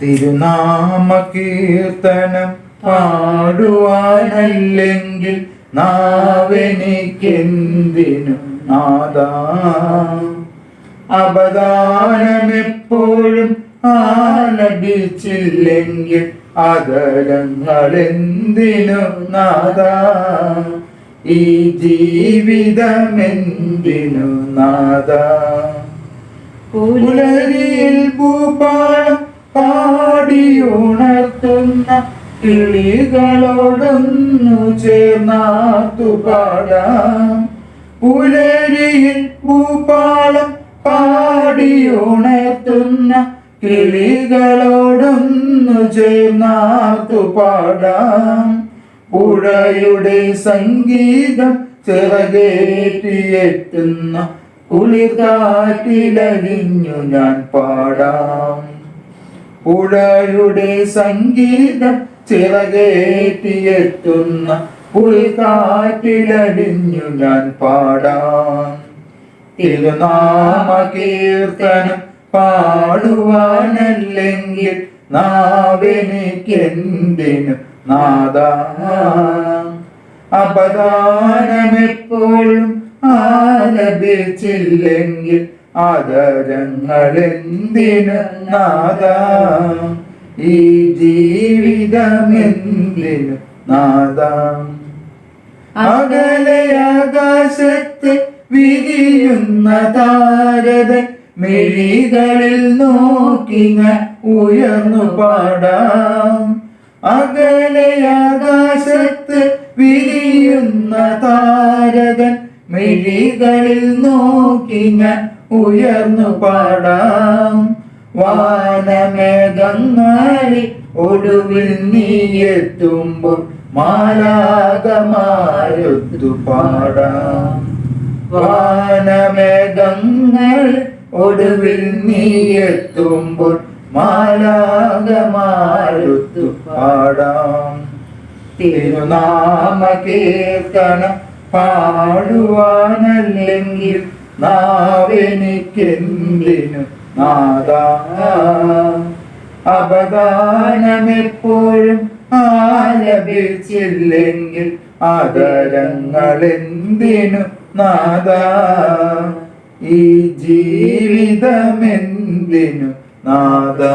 തിരുനാമ കീർത്തനം പാടുവാനല്ലെങ്കിൽ നാവെനിക്കെന്തിനു നാദാ അപദാനമെപ്പോഴും ആലപിച്ചില്ലെങ്കിൽ അതരങ്ങളെന്തിനു നാദ ഈ ജീവിതമെന്തിനു നാദ പുലരിയിൽ ഭൂപാളം കിളികളോടൊന്നു ചേർന്നാത്തു പാടാം. പുലരിയിൽ പൂപ്പാളം പാടിയുണർത്തുന്ന കിളികളോടൊന്നു ചേർന്നാത്തു പാടാം. പുഴയുടെ സംഗീതം ചിറകേറ്റിയെത്തുന്ന കുളിർകാറ്റിലലിഞ്ഞു ഞാൻ പാടാം. പുഴയുടെ സംഗീതം ചിറകേറ്റിയെത്തുന്ന പുൽക്കാറ്റിലടിഞ്ഞു ഞാൻ പാടാം. തിരുനാമ കീർത്തനം പാടുവാനല്ലെങ്കിൽ നാവെനിക്കെന്തിനു നാദാ. അപദാനമെപ്പോഴും ആലപിച്ചില്ലെങ്കിൽ ആദരങ്ങളെന്തിനു നാദാ ഈ ജീവിതമെന്തിനു നാദ? അകലെ ആകാശത്ത് വിരിയുന്ന താരത മിഴികളിൽ നോക്കി ഞാൻ ഉയർന്നു പാടാം. അകലെ ആകാശത്ത് വിരിയുന്ന താരകൻ മിഴികളിൽ നോക്കിങ്ങ ഉയർന്നു പാടാം. വാനമേഘങ്ങളിൽ ഒടുവിൽ നീ നീയെത്തുമ്പോൾ മാലാകമാരൊത്തു പാടാം. വാനമേഘങ്ങൾ ഒടുവിൽ നീ നീയെത്തുമ്പോൾ മാലാകമാരൊത്തു പാടാം. തിരുനാമ കീർത്തനം പാടുവാനല്ലെങ്കിൽ നാവെനിക്കെന്തിനു നാദാ? അപദാനമെപ്പോഴും ആലപിച്ചില്ലെങ്കിൽ ആദരങ്ങളെന്തിനു നാദാ? ഈ ജീവിതമെന്തിനു നാദാ?